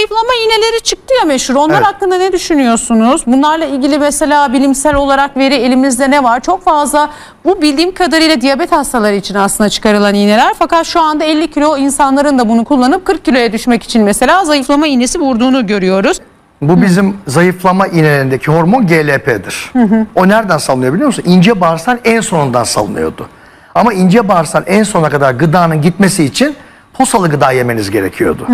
zayıflama iğneleri çıktı ya meşhur. Onlar Evet. hakkında ne düşünüyorsunuz? Bunlarla ilgili mesela bilimsel olarak veri elimizde ne var? Çok fazla bu bildiğim kadarıyla diyabet hastaları için aslında çıkarılan iğneler. Fakat şu anda 50 kilo insanların da bunu kullanıp 40 kiloya düşmek için mesela zayıflama iğnesi vurduğunu görüyoruz. Bu bizim zayıflama iğnelerindeki hormon GLP'dir. O nereden salınıyor biliyor musun? İnce bağırsağın en sonundan salınıyordu. Ama ince bağırsağın en sona kadar gıdanın gitmesi için posalı gıda yemeniz gerekiyordu.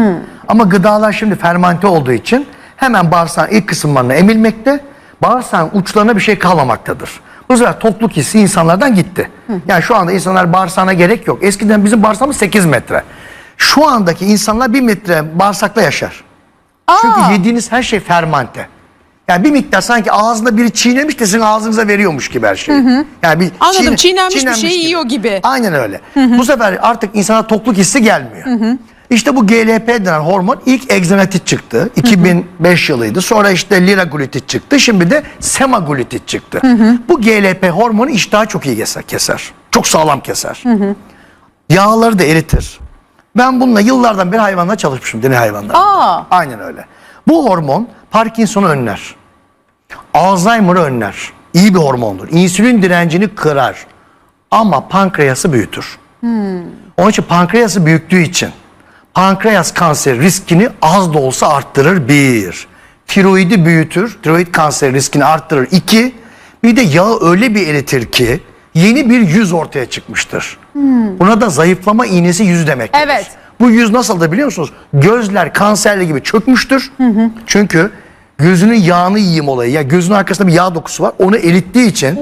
Ama gıdalar şimdi fermente olduğu için hemen bağırsağın ilk kısımlarına emilmekte, bağırsağın uçlarına bir şey kalmamaktadır. Bu sefer tokluk hissi insanlardan gitti. Yani şu anda insanlar bağırsağına gerek yok. Eskiden bizim bağırsağımız 8 metre. Şu andaki insanlar 1 metre bağırsakta yaşar. Çünkü Aa. yediğiniz her şey fermante. Yani bir miktar sanki ağzında biri çiğnemiş de sizin ağzınıza veriyormuş gibi her şeyi. Yani bir Anladım, çiğnenmiş bir şeyi yiyor gibi. Aynen öyle. Bu sefer artık insana tokluk hissi gelmiyor. İşte bu GLP denen hormon ilk egzanatit çıktı. 2005 yılıydı. Sonra işte liraglutid çıktı. Şimdi de semaglutid çıktı. Bu GLP hormonu iştahı çok iyi keser. keser. Çok sağlam keser. Yağları da eritir. Ben bununla yıllardan beri hayvanla çalışmışım. Deney hayvanlarında. Aa. Aynen öyle. Bu hormon Parkinson'u önler. Alzheimer'ı önler. İyi bir hormondur. İnsülin direncini kırar. Ama pankreası büyütür. Onun için pankreası büyüktüğü için pankreas kanseri riskini az da olsa arttırır bir. Tiroidi büyütür. Tiroid kanseri riskini arttırır iki. Bir de yağı öyle bir eritir ki yeni bir yüz ortaya çıkmıştır. Buna da zayıflama iğnesi yüz demektir. Evet. Bu yüz nasıl da biliyor musunuz? Gözler kanserli gibi çökmüştür. Çünkü gözünün yağını yiyeyim olayı. Ya gözün arkasında bir yağ dokusu var. Onu erittiği için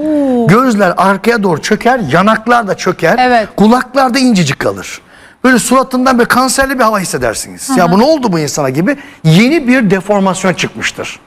gözler arkaya doğru çöker, yanaklar da çöker. Evet. Kulaklar da incecik kalır. Böyle suratından böyle kanserli bir hava hissedersiniz. Ya bu ne oldu bu insana gibi? Yeni bir deformasyon çıkmıştır.